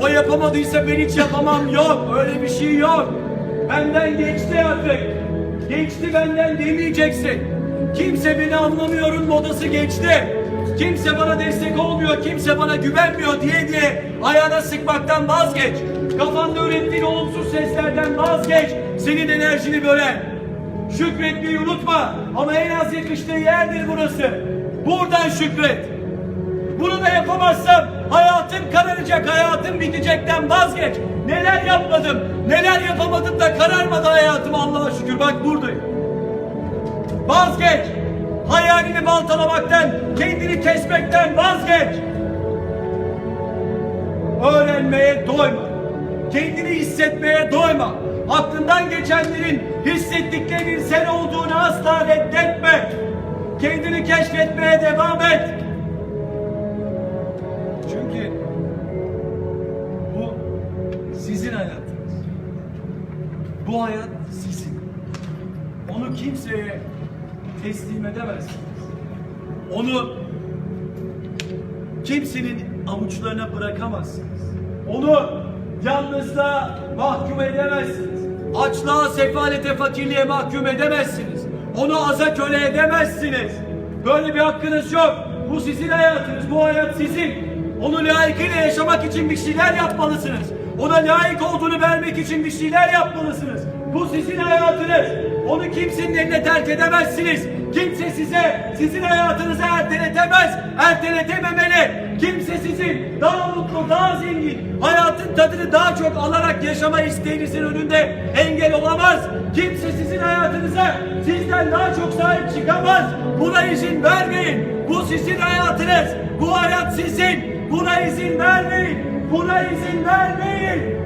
O yapamadıysa ben hiç yapamam yok. Öyle bir şey yok. Benden geçti artık. Geçti benden demeyeceksin. Kimse beni anlamıyorun modası geçti. Kimse bana destek olmuyor, kimse bana güvenmiyor diye diye ayağına sıkmaktan vazgeç. Kafanda ürettiğin olumsuz seslerden vazgeç. Senin enerjini bölen. Şükretmeyi unutma. Ama en az yakıştığı yerdir burası. Buradan şükret. Bunu da yapamazsam hayatım kararacak, hayatım bitecekten vazgeç. Neler yapmadım, neler yapamadım da kararmadı hayatım Allah'a şükür. Bak buradayım. Vazgeç. Hayalini baltalamaktan, kendini kesmekten vazgeç. Öğrenmeye doyma. Kendini hissetmeye doyma. Aklından geçenlerin, hissettiklerinin sen olduğunu asla reddetme. Kendini keşfetmeye devam et. Sizin hayatınız. Bu hayat sizin. Onu kimseye teslim edemezsiniz. Onu kimsenin avuçlarına bırakamazsınız. Onu yalnızlığa mahkum edemezsiniz. Açlığa, sefalete, fakirliğe mahkum edemezsiniz. Onu aza köle edemezsiniz. Böyle bir hakkınız yok. Bu sizin hayatınız, bu hayat sizin. Onu layıkıyla yaşamak için bir şeyler yapmalısınız. Ona layık olduğunu vermek için bir şeyler yapmalısınız. Bu sizin hayatınız. Onu kimsenin eline terk edemezsiniz. Kimse size, sizin hayatınızı erteletemez, erteletememeli. Kimse sizin daha mutlu, daha zengin, hayatın tadını daha çok alarak yaşama isteğinizin önünde engel olamaz. Kimse sizin hayatınıza sizden daha çok sahip çıkamaz. Buna izin vermeyin. Bu sizin hayatınız. Bu hayat sizin. Buna izin vermeyin. Buna izin vermeyin.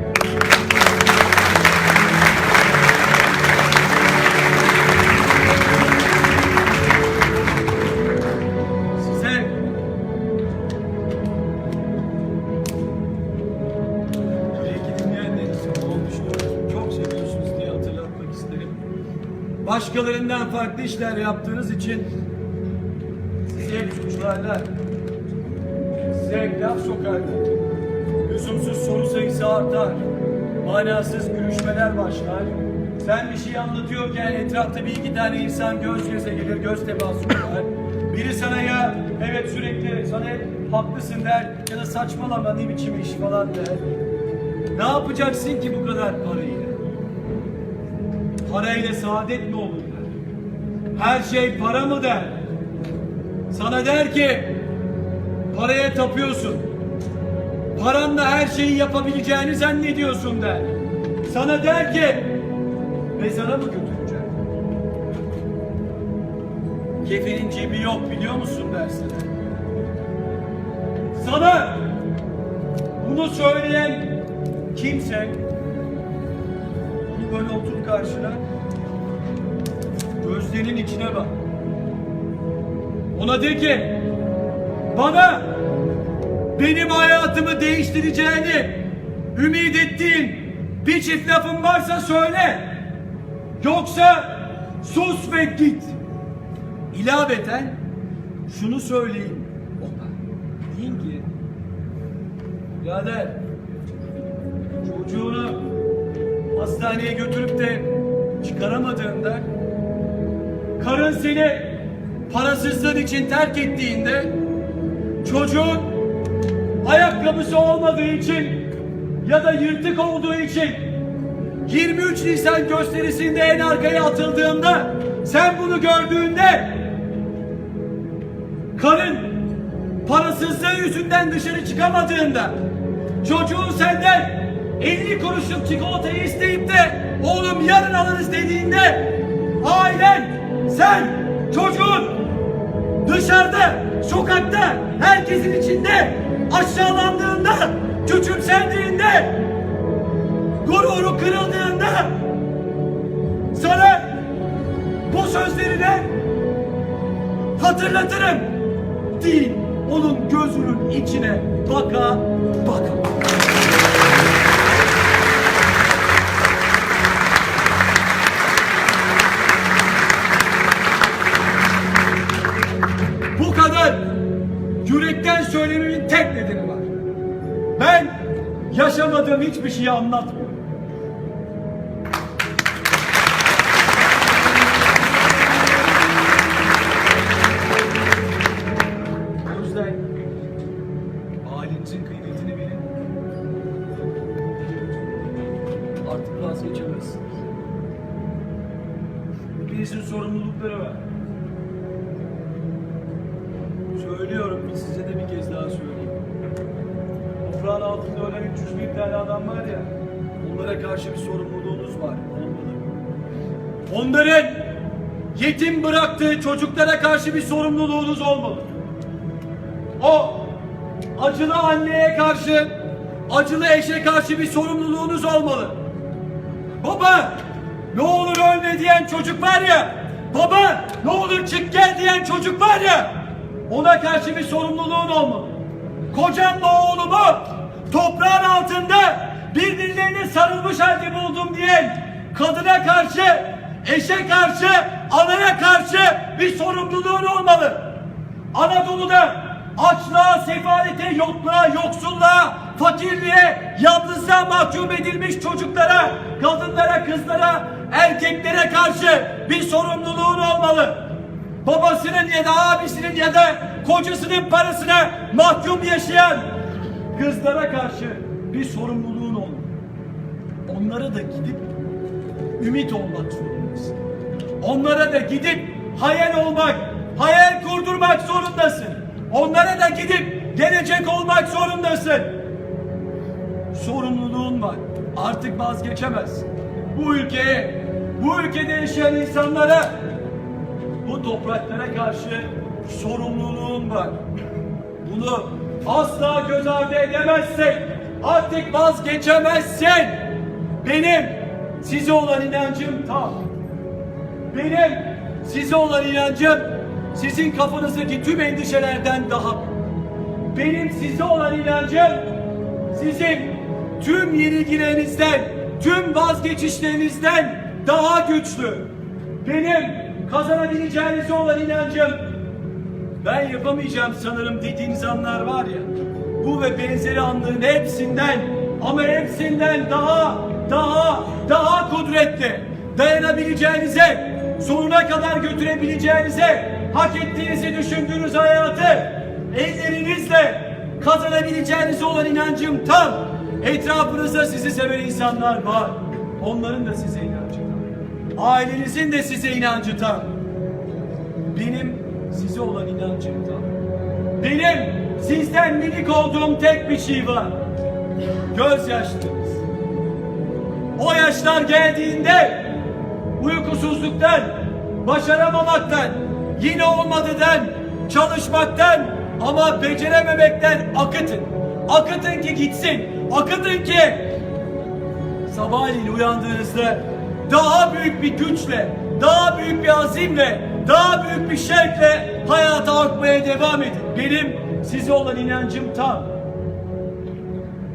Size belki dinleyenleriniz olmuştur. Çok seviyorsunuz diye hatırlatmak isterim. Başkalarından farklı işler yaptığınız için size suçlarlar. Size laf sokarlar. Lüzumsuz soru sayısı artar. Manasız gülüşmeler başlar. Sen bir şey anlatıyorken etrafta bir iki tane insan göz göze gelir, göz teması kurar. Biri sana ya evet sürekli sana hep haklısın der ya da saçmalama ne biçim iş falan der. Ne yapacaksın ki bu kadar parayla? Parayla saadet mi olur der. Her şey para mı der. Sana der ki paraya tapıyorsun. Paranla her şeyi yapabileceğini zannediyorsun der. Sana der ki mezara mı götüreceğim? Kefenin cebi yok biliyor musun dersin. Sana bunu söyleyen kimse bunu böyle otur karşına gözlerinin içine bak. Ona de ki bana benim hayatımı değiştireceğini ümit ettiğin bir çift lafın varsa söyle. Yoksa sus ve git. İlaveten şunu söyleyin ona. Deyin ki birader çocuğunu hastaneye götürüp de çıkaramadığında karın seni parasızlığın için terk ettiğinde çocuğun ayakkabısı olmadığı için ya da yırtık olduğu için 23 Nisan gösterisinde en arkaya atıldığında sen bunu gördüğünde karın parasızlığı yüzünden dışarı çıkamadığında çocuğun senden 50 kuruşluk çikolatayı isteyip de oğlum yarın alırız dediğinde ailen sen çocuğun dışarıda sokakta herkesin içinde aşağılandığında küçümsendiğinde gururu kırıldığında sana bu sözlerine hatırlatırım. Değil, onun gözünün içine baka baka. Yaşamadığım hiçbir şeyi anlatmıyorum. O yüzden ailenizin kıymetini bilin. Artık vazgeçemezsiniz. Hepinizin sorumlulukları var. Söylüyorum size de bir kez daha söyleyeyim. Toprağın altında ölen 300 bin tane adam var ya, onlara karşı bir sorumluluğunuz var, olmalı. Onların yetim bıraktığı çocuklara karşı bir sorumluluğunuz olmalı. O acılı anneye karşı, acılı eşe karşı bir sorumluluğunuz olmalı. Baba ne olur ölme diyen çocuk var ya, baba ne olur çık gel diyen çocuk var ya, ona karşı bir sorumluluğun olmalı. Kocamla oğlumu toprağın altında birbirlerine sarılmış halde buldum diyen kadına karşı, eşe karşı, anaya karşı bir sorumluluğun olmalı. Anadolu'da açlığa, sefalete, yokluğa, yoksulluğa, fakirliğe, yalnızlığa mahkum edilmiş çocuklara, kadınlara, kızlara, erkeklere karşı bir sorumluluğun olmalı. Babasının ya da abisinin ya da kocasının parasına mahkum yaşayan kızlara karşı bir sorumluluğun olmalı. Onlara da gidip ümit olmak zorundasın. Onlara da gidip hayal olmak, hayal kurdurmak zorundasın. Onlara da gidip gelecek olmak zorundasın. Sorumluluğun var. Artık vazgeçemezsin. Bu ülkeye, bu ülkede yaşayan insanlara, bu topraklara karşı sorumluluğun var. Bunu asla göz ardı edemezsin. Artık vazgeçemezsin. Benim size olan inancım tam. Benim size olan inancım sizin kafanızdaki tüm endişelerden daha. Benim size olan inancım sizin tüm yenilgilerinizden, tüm vazgeçişlerinizden daha güçlü. Benim kazanabileceğinize olan inancım ben yapamayacağım sanırım dediğiniz anlar var ya bu ve benzeri anların hepsinden ama hepsinden daha daha daha kudretli dayanabileceğinize sonuna kadar götürebileceğinize hak ettiğinizi düşündüğünüz hayatı ellerinizle kazanabileceğinize olan inancım tam. Etrafınızda sizi seven insanlar var. Onların da size inancı tam. Ailenizin de size inancı tam. Benim size olan inancım tam. Benim sizden minik olduğum tek bir şey var. Gözyaşlarınız. O yaşlar geldiğinde uykusuzluktan, başaramamaktan, yine olmadıdan, çalışmaktan ama becerememekten akıtın. Akıtın ki gitsin. Akıtın ki sabahleyin uyandığınızda daha büyük bir güçle, daha büyük bir azimle, daha büyük bir şevkle hayata akmaya devam edin. Benim size olan inancım tam.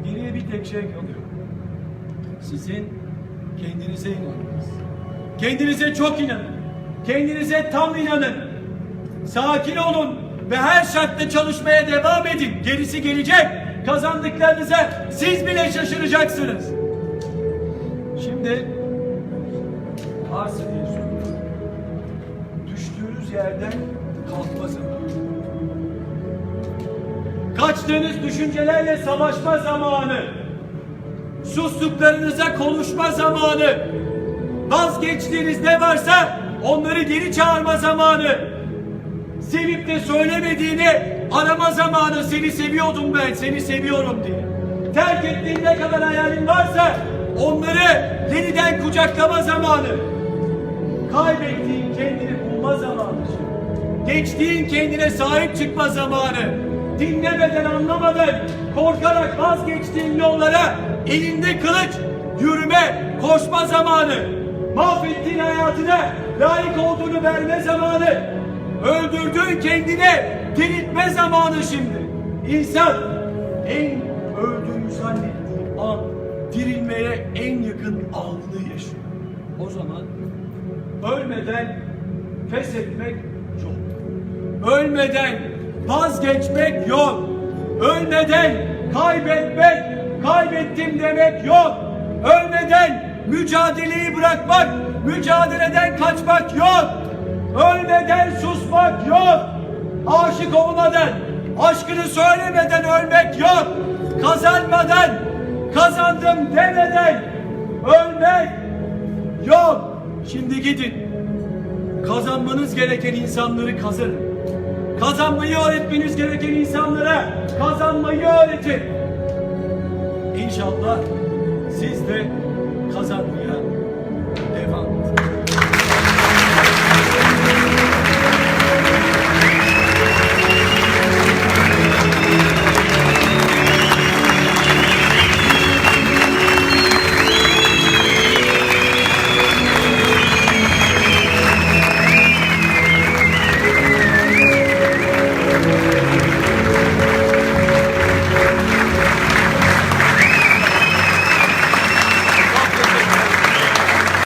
Geriye bir tek şey kalıyor. Sizin kendinize inanmanız. Kendinize çok inanın. Kendinize tam inanın. Sakin olun ve her şartta çalışmaya devam edin. Gerisi gelecek. Kazandıklarınıza siz bile şaşıracaksınız. Şimdi arz diye. Düştüğünüz yerden kalkma zamanı. Kaçtığınız düşüncelerle savaşma zamanı. Sustuklarınıza konuşma zamanı. Vazgeçtiğiniz ne varsa onları geri çağırma zamanı. Sevip de söylemediğini arama zamanı. Seni seviyordum ben, seni seviyorum diye. Terk ettiğin ne kadar hayalin varsa onları yeniden kucaklama zamanı. Kaybettiğin kendini bulma zamanı. Geçtiğin kendine sahip çıkma zamanı. Dinlemeden, anlamadan, korkarak vazgeçtiğin yollara elinde kılıç, yürüme, koşma zamanı. Mahvettiğin hayatına layık olduğunu verme zamanı. Öldürdüğün kendine diriltme zamanı şimdi. İnsan en öldüğünü zannettiği an dirilmeye en yakın anını yaşıyor. O zaman ölmeden pes etmek. Ölmeden vazgeçmek yok. Ölmeden kaybetmek kaybettim demek yok. Ölmeden mücadeleyi bırakmak, mücadeleden kaçmak yok. Ölmeden susmak yok. Aşık olmadan, aşkını söylemeden ölmek yok. Kazanmadan, kazandım demeden ölmek yok. Şimdi gidin. Kazanmanız gereken insanları kazanın. Kazanmayı öğretmeniz gereken insanlara kazanmayı öğretin. İnşallah siz de kazanmaya